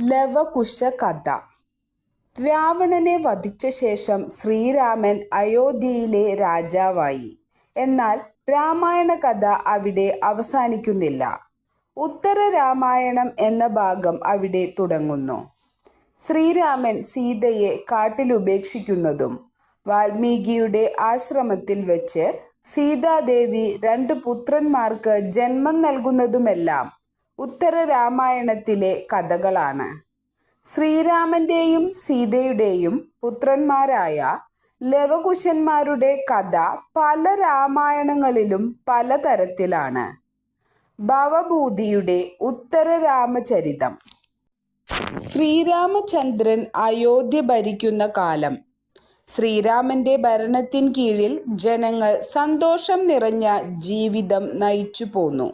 ലവകുശ കഥ രാവണനെ വധിച്ച ശേഷം ശ്രീരാമൻ അയോധ്യയിലെ രാജാവായി. എന്നാൽ രാമായണ കഥ അവിടെ അവസാനിക്കുന്നില്ല. ഉത്തര രാമായണം എന്ന ഭാഗം അവിടെ തുടങ്ങുന്നു. ശ്രീരാമൻ സീതയെ കാട്ടിലുപേക്ഷിക്കുന്നതും വാൽമീകിയുടെ ആശ്രമത്തിൽ വെച്ച് സീതാദേവി രണ്ട് പുത്രന്മാർക്ക് ജന്മം നൽകുന്നതുമെല്ലാം ഉത്തര രാമായണത്തിലെ കഥകളാണ്. ശ്രീരാമന്റെയും സീതയുടെയും പുത്രന്മാരായ ലവകുശന്മാരുടെ കഥ പല രാമായണങ്ങളിലും പലതരത്തിലാണ്. ഭവഭൂതിയുടെ ഉത്തര രാമചരിതം ശ്രീരാമചന്ദ്രൻ അയോധ്യ ഭരിക്കുന്ന കാലം. ശ്രീരാമന്റെ ഭരണത്തിൻ കീഴിൽ ജനങ്ങൾ സന്തോഷം നിറഞ്ഞ ജീവിതം നയിച്ചു പോന്നു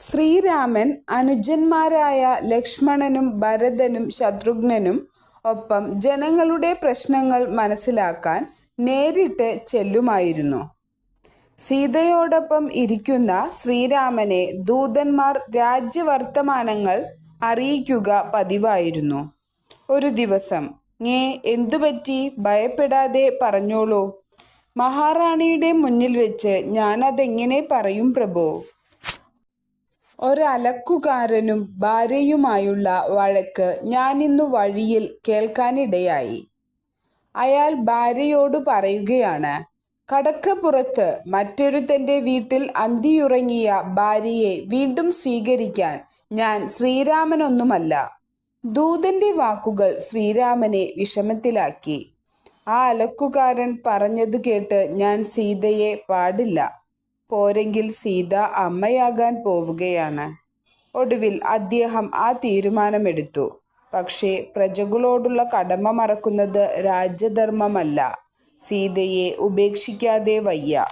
ശ്രീരാമൻ അനുജന്മാരായ ലക്ഷ്മണനും ഭരതനും ശത്രുഘ്നനും ഒപ്പം ജനങ്ങളുടെ പ്രശ്നങ്ങൾ മനസ്സിലാക്കാൻ നേരിട്ട് ചെല്ലുമായിരുന്നു. സീതയോടൊപ്പം ഇരിക്കുന്ന ശ്രീരാമനെ ദൂതന്മാർ രാജ്യവർത്തമാനങ്ങൾ അറിയിക്കുക പതിവായിരുന്നു. ഒരു ദിവസം ഞേ എന്തുപറ്റി? ഭയപ്പെടാതെ പറഞ്ഞോളൂ. മഹാറാണിയുടെ മുന്നിൽ വെച്ച് ഞാനതെങ്ങനെ പറയും പ്രഭു? ഒരലക്കുകാരനും ഭാര്യയുമായുള്ള വഴക്ക് ഞാനിന്നു വഴിയിൽ കേൾക്കാനിടയായി. അയാൾ ഭാര്യയോട് പറയുകയാണ് കടക്കപ്പുറത്ത് മറ്റൊരുത്തന്റെ വീട്ടിൽ അന്തിയുറങ്ങിയ ഭാര്യയെ വീണ്ടും സ്വീകരിക്കാൻ ഞാൻ ശ്രീരാമനൊന്നുമല്ല. ദൂതന്റെ വാക്കുകൾ ശ്രീരാമനെ വിഷമത്തിലാക്കി. ആ അലക്കുകാരൻ പറഞ്ഞത് കേട്ട് ഞാൻ സീതയെ പാടില്ല. പോരെങ്കിൽ സീത അമ്മയാകാൻ പോവുകയാണ്. ഒടുവിൽ അദ്ദേഹം ആ തീരുമാനമെടുത്തു. പക്ഷേ പ്രജകളോടുള്ള കടമ മറക്കുന്നത് രാജ്യധർമ്മമല്ല സീതയെ ഉപേക്ഷിക്കാതെ വയ്യ.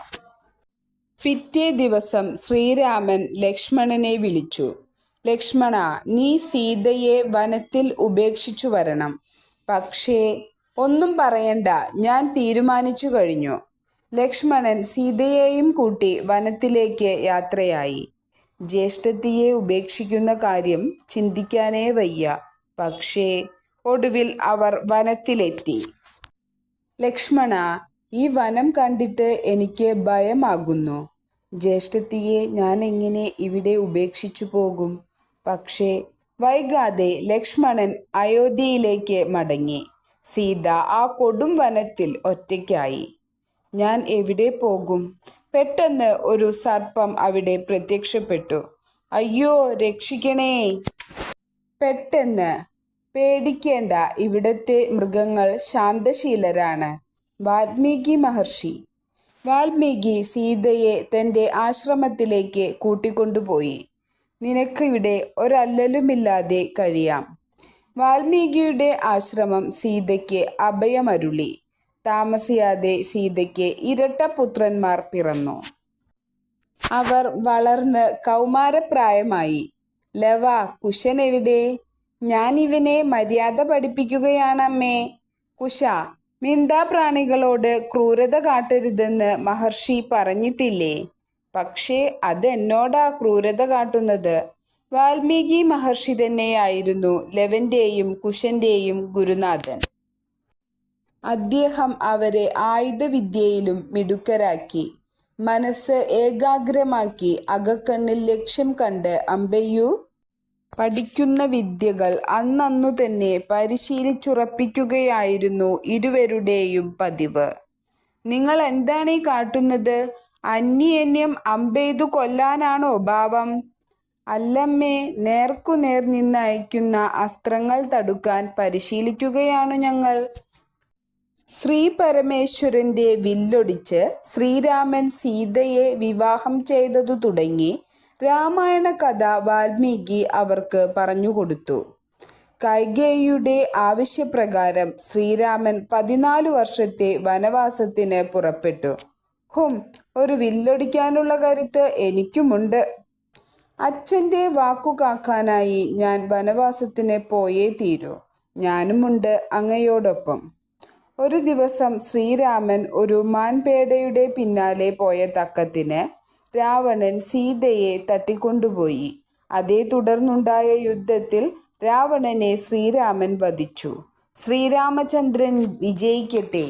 പിറ്റേ ദിവസം ശ്രീരാമൻ ലക്ഷ്മണനെ വിളിച്ചു. ലക്ഷ്മണ നീ സീതയെ വനത്തിൽ ഉപേക്ഷിച്ചു വരണം. പക്ഷേ ഒന്നും പറയണ്ട. ഞാൻ തീരുമാനിച്ചു കഴിഞ്ഞു. ലക്ഷ്മണൻ സീതയെയും കൂട്ടി വനത്തിലേക്ക് യാത്രയായി. ജ്യേഷ്ഠത്തിയെ ഉപേക്ഷിക്കുന്ന കാര്യം ചിന്തിക്കാനേ വയ്യ. പക്ഷേ ഒടുവിൽ അവർ വനത്തിലെത്തി. ലക്ഷ്മണ ഈ വനം കണ്ടിട്ട് എനിക്ക് ഭയമാകുന്നു. ജ്യേഷ്ഠത്തിയെ ഞാൻ എങ്ങനെ ഇവിടെ ഉപേക്ഷിച്ചു പോകും? പക്ഷേ വൈകാതെ ലക്ഷ്മണൻ അയോധ്യയിലേക്ക് മടങ്ങി. സീത ആ കൊടും വനത്തിൽ ഒറ്റയ്ക്കായി. ഞാൻ എവിടെ പോകും? പെട്ടെന്ന് ഒരു സർപ്പം അവിടെ പ്രത്യക്ഷപ്പെട്ടു. അയ്യോ രക്ഷിക്കണേ. പെട്ടെന്ന്. പേടിക്കേണ്ട ഇവിടത്തെ മൃഗങ്ങൾ ശാന്തശീലരാണ്. വാൽമീകി മഹർഷി. വാൽമീകി സീതയെ തന്റെ ആശ്രമത്തിലേക്ക് കൂട്ടിക്കൊണ്ടുപോയി. നിനക്കിവിടെ ഒരല്ലലുമില്ലാതെ കഴിയാം. വാൽമീകിയുടെ ആശ്രമം സീതയ്ക്ക് അഭയമരുളി. താമസിയാതെ സീതയ്ക്ക് ഇരട്ട പുത്രന്മാർ പിറന്നു. അവർ വളർന്ന് കൗമാരപ്രായമായി. ലവ കുശൻ എവിടെ? ഞാൻ ഇവനെ മര്യാദ പഠിപ്പിക്കുകയാണമ്മേ. കുശ മിണ്ടാപ്രാണികളോട് ക്രൂരത കാട്ടരുതെന്ന് മഹർഷി പറഞ്ഞിട്ടില്ലേ? പക്ഷേ അതെന്നോടാ ക്രൂരത കാട്ടുന്നത്? വാൽമീകി മഹർഷി തന്നെയായിരുന്നു ലവന്റെയും കുശന്റെയും ഗുരുനാഥൻ. അദ്ദേഹം അവരെ ആയുധവിദ്യയിലും മിടുക്കരാക്കി. മനസ്സ് ഏകാഗ്രമാക്കി അകക്കണ്ണിൽ ലക്ഷ്യം കണ്ട് അമ്പെയ്യു പഠിക്കുന്ന വിദ്യകൾ അന്നന്നു തന്നെ പരിശീലിച്ചുറപ്പിക്കുകയായിരുന്നു ഇരുവരുടെയും പതിവ്. നിങ്ങൾ എന്താണ് ഈ കാട്ടുന്നത്? അന്യന്യം അമ്പെയ്തു കൊല്ലാനാണോ ഭാവം അല്ലമ്മേ നേർക്കുനേർ നിന്നയക്കുന്ന അസ്ത്രങ്ങൾ തടുക്കാൻ പരിശീലിക്കുകയാണു ഞങ്ങൾ. ശ്രീ പരമേശ്വരന്റെ വില്ലൊടിച്ച് ശ്രീരാമൻ സീതയെ വിവാഹം ചെയ്തതു തുടങ്ങി രാമായണ കഥ വാൽമീകി അവർക്ക് പറഞ്ഞുകൊടുത്തു കൈകേയിയുടെ ആവശ്യപ്രകാരം ശ്രീരാമൻ പതിനാല് വർഷത്തെ വനവാസത്തിന് പുറപ്പെട്ടു. ഹും ഒരു വില്ലൊടിക്കാനുള്ള കരുത്ത് എനിക്കുമുണ്ട്. അച്ഛന്റെ വാക്കുകാക്കാനായി ഞാൻ വനവാസത്തിന് പോയേ തീരൂ. ഞാനുമുണ്ട് അങ്ങയോടൊപ്പം. ഒരു ദിവസം ശ്രീരാമൻ ഒരു മാൻപേടയുടെ പിന്നാലെ പോയ തക്കത്തിന് രാവണൻ സീതയെ തട്ടിക്കൊണ്ടുപോയി. അതേ തുടർന്നുണ്ടായ യുദ്ധത്തിൽ രാവണനെ ശ്രീരാമൻ വധിച്ചു. ശ്രീരാമചന്ദ്രൻ വിജയിക്കട്ടെ.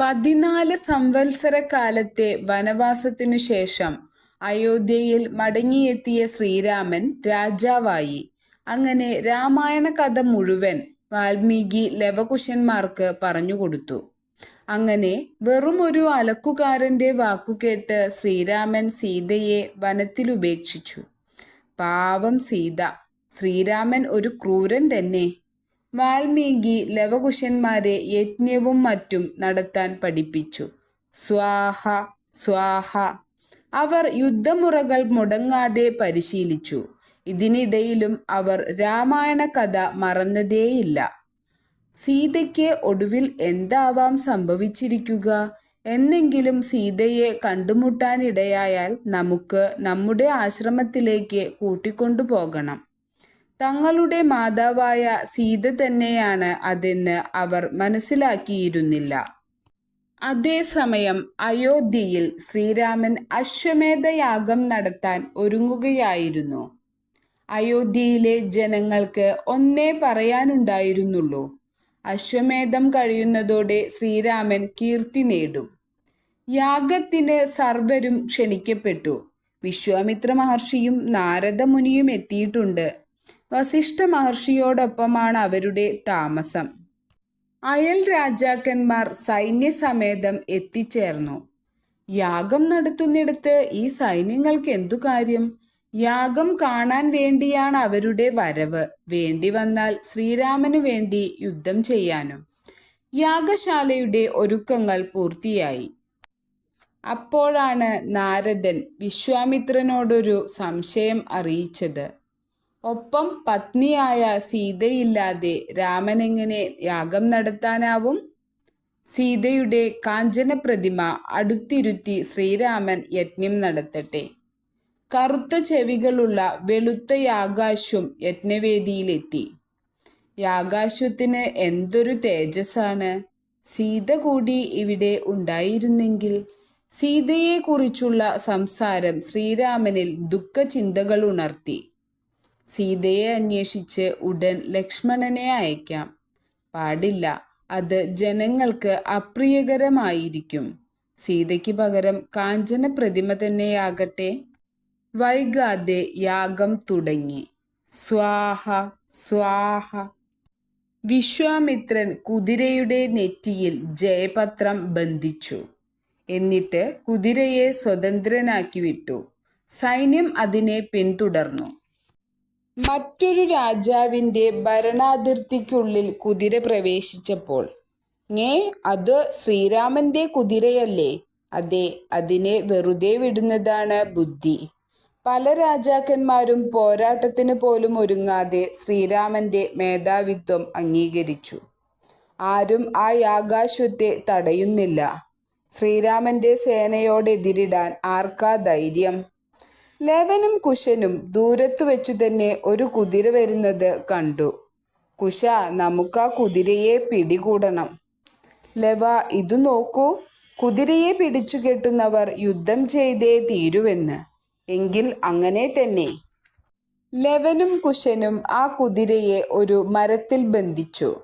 പതിനാല് സംവത്സരക്കാലത്തെ വനവാസത്തിനു ശേഷം അയോധ്യയിൽ മടങ്ങിയെത്തിയ ശ്രീരാമൻ രാജാവായി. അങ്ങനെ രാമായണ കഥ മുഴുവൻ വാൽമീകി ലവകുശന്മാർക്ക് പറഞ്ഞുകൊടുത്തു അങ്ങനെ വെറും വെറുമൊരു അലക്കുകാരന്റെ വാക്കുകേട്ട് ശ്രീരാമൻ സീതയെ വനത്തിലുപേക്ഷിച്ചു. പാവം സീത ശ്രീരാമൻ ഒരു ക്രൂരൻ തന്നെ. വാൽമീകി ലവകുശന്മാരെ യജ്ഞവും മറ്റും നടത്താൻ പഠിപ്പിച്ചു. സ്വാഹ സ്വാഹ. അവർ യുദ്ധമുറകൾ മുടങ്ങാതെ പരിശീലിച്ചു. ഇതിനിടയിലും അവർ രാമായണ കഥ മറന്നതേയില്ല. സീതയ്ക്ക് ഒടുവിൽ എന്താവാം സംഭവിച്ചിരിക്കുക എന്നെങ്കിലും സീതയെ കണ്ടുമുട്ടാനിടയായാൽ നമുക്ക് നമ്മുടെ ആശ്രമത്തിലേക്ക് കൂട്ടിക്കൊണ്ടുപോകണം. തങ്ങളുടെ മാതാവായ സീത തന്നെയാണ് അതെന്ന് അവർ മനസ്സിലാക്കിയിരുന്നില്ല. അതേസമയം അയോധ്യയിൽ ശ്രീരാമൻ അശ്വമേധയാഗം നടത്താൻ ഒരുങ്ങുകയായിരുന്നു. അയോധ്യയിലെ ജനങ്ങൾക്ക് ഒന്നേ പറയാനുണ്ടായിരുന്നുള്ളൂ. അശ്വമേധം കഴിയുന്നതോടെ ശ്രീരാമൻ കീർത്തി നേടും. യാഗത്തിന് സർവരും ക്ഷണിക്കപ്പെട്ടു. വിശ്വാമിത്ര മഹർഷിയും നാരദ മുനിയും എത്തിയിട്ടുണ്ട്. വസിഷ്ഠ മഹർഷിയോടൊപ്പമാണ് അവരുടെ താമസം. അയൽ രാജാക്കന്മാർ സൈന്യസമേതം എത്തിച്ചേർന്നു. യാഗം നടത്തുന്നിടത്ത് ഈ സൈന്യങ്ങൾക്ക് എന്തു കാര്യം? യാഗം കാണാൻ വേണ്ടിയാണ് അവരുടെ വരവ്. വേണ്ടി വന്നാൽ ശ്രീരാമന് വേണ്ടി യുദ്ധം ചെയ്യാനും. യാഗശാലയുടെ ഒരുക്കങ്ങൾ പൂർത്തിയായി. അപ്പോഴാണ് നാരദൻ വിശ്വാമിത്രനോടൊരു സംശയം അറിയിച്ചത്. ഒപ്പം പത്നിയായ സീതയില്ലാതെ രാമനെങ്ങനെ യാഗം നടത്താനാവും? സീതയുടെ കാഞ്ചന പ്രതിമ അടുത്തിരുത്തി ശ്രീരാമൻ യജ്ഞം നടത്തട്ടെ. കറുത്ത ചെവികളുള്ള വെളുത്ത യാഗാശ്വം യജ്ഞവേദിയിലെത്തി. യാഗാശ്വത്തിന് എന്തൊരു തേജസ്സാണ്. സീത കൂടി ഇവിടെ ഉണ്ടായിരുന്നെങ്കിൽ സീതയെക്കുറിച്ചുള്ള സംസാരം ശ്രീരാമനിൽ ദുഃഖചിന്തകൾ ഉണർത്തി. സീതയെ അന്വേഷിച്ച് ഉടൻ ലക്ഷ്മണനെ അയക്കാം. പാടില്ല അത് ജനങ്ങൾക്ക് അപ്രിയകരമായിരിക്കും. സീതയ്ക്ക് പകരം കാഞ്ചന പ്രതിമ തന്നെയാകട്ടെ. വൈകാതെ യാഗം തുടങ്ങി. സ്വാഹ സ്വാഹ. വിശ്വാമിത്രൻ കുതിരയുടെ നെറ്റിയിൽ ജയപത്രം ബന്ധിച്ചു. എന്നിട്ട് കുതിരയെ സ്വതന്ത്രനാക്കി വിട്ടു. സൈന്യം അതിനെ പിന്തുടർന്നു. മറ്റൊരു രാജാവിന്റെ ഭരണാതിർത്തിക്കുള്ളിൽ കുതിര പ്രവേശിച്ചപ്പോൾ ഞേ അത് ശ്രീരാമന്റെ കുതിരയല്ലേ? അതെ അതിനെ വെറുതെ വിടുന്നതാണ് ബുദ്ധി. പല രാജാക്കന്മാരും പോരാട്ടത്തിന് പോലും ഒരുങ്ങാതെ ശ്രീരാമന്റെ മേധാവിത്വം അംഗീകരിച്ചു. ആരും ആ യാഗാശ്വത്തെ തടയുന്നില്ല. ശ്രീരാമന്റെ സേനയോടെതിരിടാൻ ആർക്കാ ധൈര്യം? ലവനും കുശനും ദൂരത്തു വെച്ചു തന്നെ ഒരു കുതിര വരുന്നത് കണ്ടു. കുശ നമുക്ക് ആ കുതിരയെ പിടികൂടണം. ലവ ഇത് നോക്കൂ. കുതിരയെ പിടിച്ചു കെട്ടുന്നവർ യുദ്ധം ചെയ്തേ തീരുവെന്ന്. എങ്കിൽ അങ്ങനെ തന്നെ. ലവനും കുശനും ആ കുതിരയെ ഒരു മരത്തിൽ ബന്ധിച്ചു.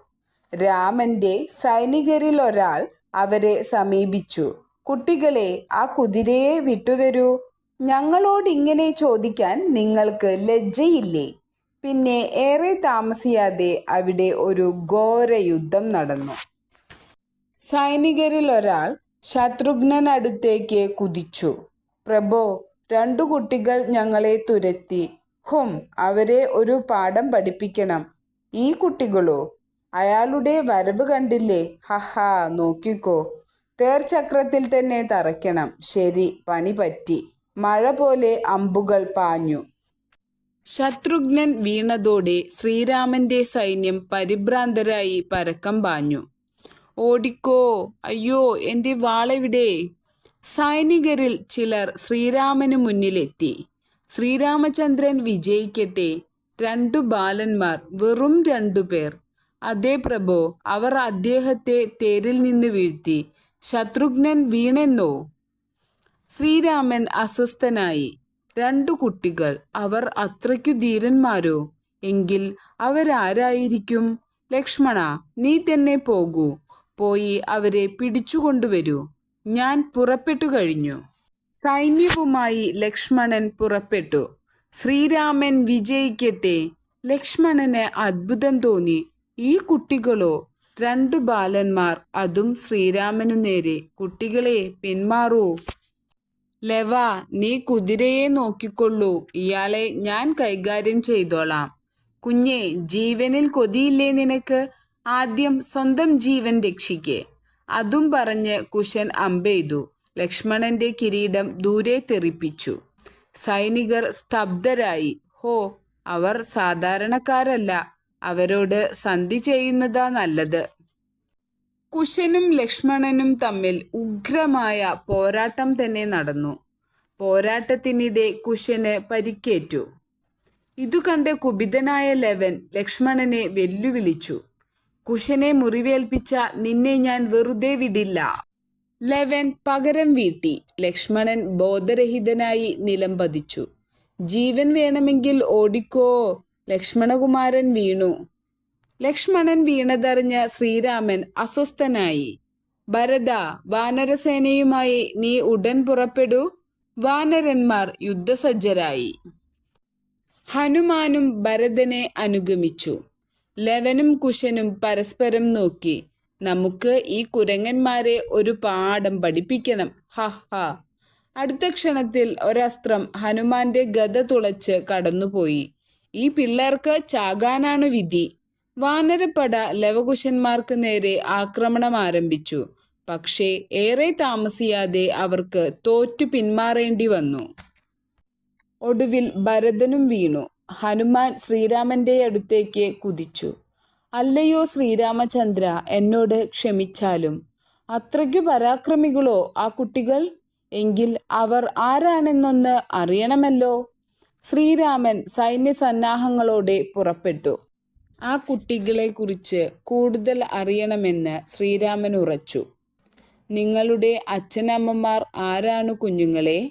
രാമന്റെ സൈനികരിൽ ഒരാൾ അവരെ സമീപിച്ചു. കുട്ടികളെ ആ കുതിരയെ വിട്ടുതരൂ. ഞങ്ങളോട് ഇങ്ങനെ ചോദിക്കാൻ നിങ്ങൾക്ക് ലജ്ജയില്ലേ? പിന്നെ ഏറെ താമസിയാതെ അവിടെ ഒരു ഘോര യുദ്ധം നടന്നു. സൈനികരിൽ ഒരാൾ ശത്രുഘ്നടുത്തേക്ക് കുതിച്ചു. പ്രഭോ രണ്ടു കുട്ടികൾ ഞങ്ങളെ തുരത്തി. ഹും അവരെ ഒരു പാഠം പഠിപ്പിക്കണം. ഈ കുട്ടികളോ? അയാളുടെ വരവ് കണ്ടില്ലേ? ഹഹാ നോക്കിക്കോ. തേർചക്രത്തിൽ തന്നെ തറയ്ക്കണം. ശരി പണി പറ്റി. മഴ പോലെ അമ്പുകൾ പാഞ്ഞു. ശത്രുഘ്നൻ വീണതോടെ ശ്രീരാമന്റെ സൈന്യം പരിഭ്രാന്തരായി പരക്കം പാഞ്ഞു. ഓടിക്കോ അയ്യോ എന്റെ വാളെവിടെ? സൈനികരിൽ ചിലർ ശ്രീരാമന് മുന്നിലെത്തി. ശ്രീരാമചന്ദ്രൻ വിജയിക്കട്ടെ. രണ്ടു ബാലന്മാർ വെറും രണ്ടു പേർ. അതേ പ്രഭോ അവർ അദ്ദേഹത്തെ തേരിൽ നിന്ന് വീഴ്ത്തി. ശത്രുഘ്നൻ വീണെന്നോ? ശ്രീരാമൻ അസ്വസ്ഥനായി. രണ്ടു കുട്ടികൾ അവർ അത്രയ്ക്കു ധീരന്മാരോ? എങ്കിൽ അവരാരായിരിക്കും? ലക്ഷ്മണ നീ തന്നെ പോകൂ. പോയി അവരെ പിടിച്ചുകൊണ്ടുവരൂ. ഞാൻ പുറപ്പെട്ടു കഴിഞ്ഞു. സൈന്യവുമായി ലക്ഷ്മണൻ പുറപ്പെട്ടു. ശ്രീരാമൻ വിജയിക്കട്ടെ. ലക്ഷ്മണന് അത്ഭുതം തോന്നി. ഈ കുട്ടികളോ? രണ്ടു ബാലന്മാർ. അതും ശ്രീരാമനു നേരെ. കുട്ടികളെ പിന്മാറൂ. ലവ നീ കുതിരയെ നോക്കിക്കൊള്ളൂ. ഇയാളെ ഞാൻ കൈകാര്യം ചെയ്തോളാം. കുഞ്ഞെ ജീവനിൽ കൊതിയില്ലേ നിനക്ക്? ആദ്യം സ്വന്തം ജീവൻ രക്ഷിക്കേ. അതും പറഞ്ഞ് കുശൻ അമ്പെയ്തു. ലക്ഷ്മണന്റെ കിരീടം ദൂരെ തെറിപ്പിച്ചു. സൈനികർ സ്തബ്ധരായി. ഹോ അവർ സാധാരണക്കാരല്ല. അവരോട് സന്ധി ചെയ്യുന്നതാ നല്ലത്. കുശനും ലക്ഷ്മണനും തമ്മിൽ ഉഗ്രമായ പോരാട്ടം തന്നെ നടന്നു. പോരാട്ടത്തിനിടെ കുശന് പരിക്കേറ്റു. ഇതു കണ്ട് കുപിതനായ ലവൻ ലക്ഷ്മണനെ വെല്ലുവിളിച്ചു. കുശനെ മുറിവേൽപ്പിച്ച നിന്നെ ഞാൻ വെറുതെ വിടില്ല. ലെവൻ പകരം വീട്ടി. ലക്ഷ്മണൻ ബോധരഹിതനായി നിലംപതിച്ചു ജീവൻ വേണമെങ്കിൽ ഓടിക്കോ. ലക്ഷ്മണകുമാരൻ വീണു. ലക്ഷ്മണൻ വീണതറിഞ്ഞ ശ്രീരാമൻ അസ്വസ്ഥനായി. ഭരത വാനരസേനയുമായി നീ ഉടൻ പുറപ്പെടൂ. വാനരന്മാർ യുദ്ധസജ്ജരായി. ഹനുമാനും ഭരതനെ അനുഗമിച്ചു. ലവനും കുശനും പരസ്പരം നോക്കി. നമുക്ക് ഈ കുരങ്ങന്മാരെ ഒരു പാഠം പഠിപ്പിക്കണം. ഹ ഹ. അടുത്ത ക്ഷണത്തിൽ ഒരസ്ത്രം ഹനുമാന്റെ ഗത തുളച്ച് കടന്നുപോയി. ഈ പിള്ളേർക്ക് ചാകാനാണ് വിധി. വാനരപ്പട ലവകുശന്മാർക്ക് നേരെ ആക്രമണം ആരംഭിച്ചു. പക്ഷേ ഏറെ താമസിയാതെ അവർക്ക് തോറ്റു പിന്മാറേണ്ടി വന്നു. ഒടുവിൽ ഭരതനും വീണു. ഹനുമാൻ ശ്രീരാമന്റെ അടുത്തേക്ക് കുതിച്ചു. അല്ലയോ ശ്രീരാമചന്ദ്ര എന്നോട് ക്ഷമിച്ചാലും. അത്രയ്ക്കു പരാക്രമികളോ ആ കുട്ടികൾ? എങ്കിൽ അവർ ആരാണെന്നൊന്ന് അറിയണമല്ലോ. ശ്രീരാമൻ സൈന്യസന്നാഹങ്ങളോടെ പുറപ്പെട്ടു. ആ കുട്ടികളെക്കുറിച്ച് കൂടുതൽ അറിയണമെന്ന് ശ്രീരാമൻ ഉറച്ചു. നിങ്ങളുടെ അച്ഛനമ്മമാർ ആരാണ് കുഞ്ഞുങ്ങളെ?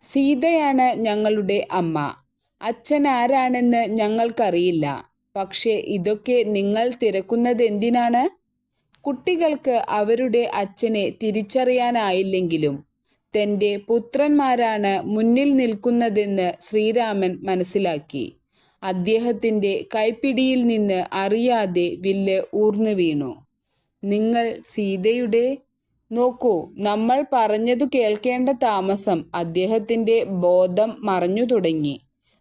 സീതയാണ് ഞങ്ങളുടെ അമ്മ. അച്ഛൻ ആരാണെന്ന് ഞങ്ങൾക്കറിയില്ല. പക്ഷേ ഇതൊക്കെ നിങ്ങൾ തിരക്കുന്നത് എന്തിനാണ് കുട്ടികൾക്ക് അവരുടെ അച്ഛനെ തിരിച്ചറിയാനായില്ലെങ്കിലും തന്റെ പുത്രന്മാരാണ് മുന്നിൽ നിൽക്കുന്നതെന്ന് ശ്രീരാമൻ മനസ്സിലാക്കി. അദ്ദേഹത്തിന്റെ കൈപ്പിടിയിൽ നിന്ന് അറിയാതെ വില്ല് ഊർന്നു വീണു. നിങ്ങൾ സീതയുടെ? നോക്കൂ നമ്മൾ പറഞ്ഞതു കേൾക്കേണ്ട താമസം അദ്ദേഹത്തിന്റെ ബോധം മറഞ്ഞു തുടങ്ങി.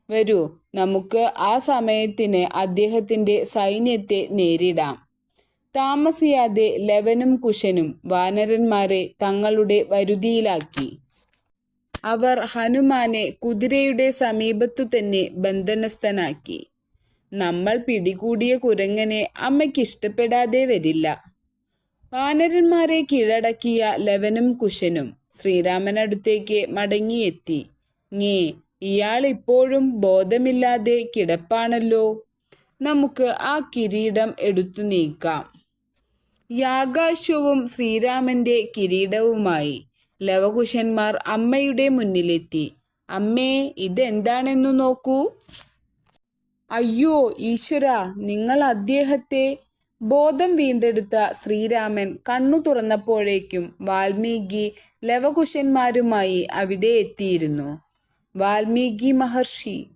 വരൂ. നമുക്ക് ആ സമയത്തിന് അദ്ദേഹത്തിന്റെ സൈന്യത്തെ നേരിടാം. താമസിയാതെ ലവനും കുശനും വാനരന്മാരെ തങ്ങളുടെ വരുതിയിലാക്കി. അവർ ഹനുമാനെ കുതിരയുടെ സമീപത്തു തന്നെ ബന്ധനസ്ഥനാക്കി. നമ്മൾ പിടികൂടിയ കുരങ്ങനെ അമ്മയ്ക്ക് ഇഷ്ടപ്പെടാതെ വരില്ല. വാനരന്മാരെ കീഴടക്കിയ ലവനും കുശനും ശ്രീരാമനടുത്തേക്ക് മടങ്ങിയെത്തി. ഞേ ഇയാൾ ഇപ്പോഴും ബോധമില്ലാതെ കിടപ്പാണല്ലോ. നമുക്ക് ആ കിരീടം എടുത്തു നീക്കാം. യാകാശവും ശ്രീരാമന്റെ കിരീടവുമായി ലവകുശന്മാർ അമ്മയുടെ മുന്നിലെത്തി. അമ്മേ ഇതെന്താണെന്നു നോക്കൂ. അയ്യോ ഈശ്വര നിങ്ങൾ അദ്ദേഹത്തെ ബോധം വീണ്ടെടുത്ത ശ്രീരാമൻ കണ്ണു തുറന്നപ്പോഴേക്കും വാൽമീകി ലവകുശന്മാരുമായി അവിടെ എത്തിയിരുന്നു. വാൽമീകി മഹർഷി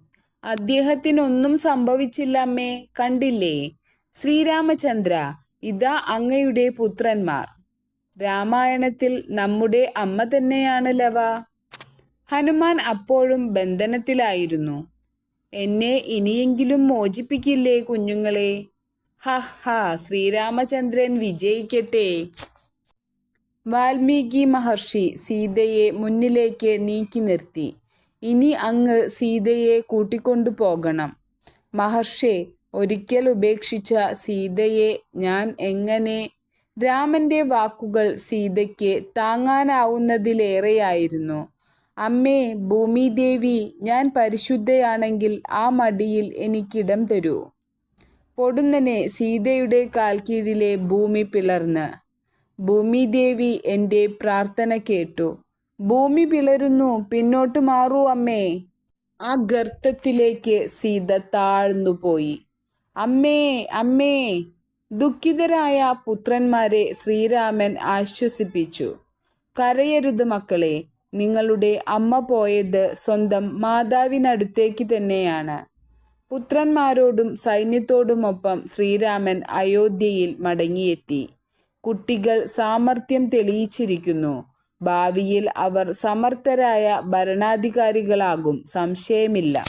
അദ്ദേഹത്തിനൊന്നും സംഭവിച്ചില്ല അമ്മേ കണ്ടില്ലേ? ശ്രീരാമചന്ദ്ര ഇതാ അങ്ങയുടെ പുത്രന്മാർ. രാമായണത്തിൽ നമ്മുടെ അമ്മ തന്നെയാണ് ലവ. ഹനുമാൻ അപ്പോഴും ബന്ധനത്തിലായിരുന്നു. എന്നെ ഇനിയെങ്കിലും മോചിപ്പിക്കില്ലേ കുഞ്ഞുങ്ങളെ? ഹഹ ശ്രീരാമചന്ദ്രൻ വിജയിക്കട്ടെ. വാൽമീകി മഹർഷി സീതയെ മുന്നിലേക്ക് നീക്കി നിർത്തി. ഇനി അങ്ങ് സീതയെ കൂട്ടിക്കൊണ്ടു പോകണം. മഹർഷേ ഒരിക്കൽ ഉപേക്ഷിച്ച സീതയെ ഞാൻ എങ്ങനെ? രാമന്റെ വാക്കുകൾ സീതയ്ക്ക് താങ്ങാനാവുന്നതിലേറെയായിരുന്നു. അമ്മേ ഭൂമിദേവി ഞാൻ പരിശുദ്ധയാണെങ്കിൽ ആ മടിയിൽ എനിക്കിടം തരൂ. പൊടുന്നനെ സീതയുടെ കാൽക്കീഴിലെ ഭൂമി പിളർന്ന്. ഭൂമിദേവി എന്റെ പ്രാർത്ഥന കേട്ടു. ഭൂമി പിളരുന്നു പിന്നോട്ട് മാറൂ അമ്മേ ആ ഗർത്തത്തിലേക്ക് സീത താഴ്ന്നു പോയി അമ്മേ അമ്മേ. ദുഃഖിതരായ പുത്രന്മാരെ ശ്രീരാമൻ ആശ്വസിപ്പിച്ചു. കരയരുത് മക്കളെ നിങ്ങളുടെ അമ്മ പോയത് സ്വന്തം മാതാവിനടുത്തേക്ക് തന്നെയാണ്. പുത്രന്മാരോടും സൈന്യത്തോടുമൊപ്പം ശ്രീരാമൻ അയോധ്യയിൽ മടങ്ങിയെത്തി. കുട്ടികൾ സാമർത്ഥ്യം തെളിയിച്ചിരിക്കുന്നു. ഭാവിയിൽ അവർ സമർത്ഥരായ ഭരണാധികാരികളാകും. സംശയമില്ല.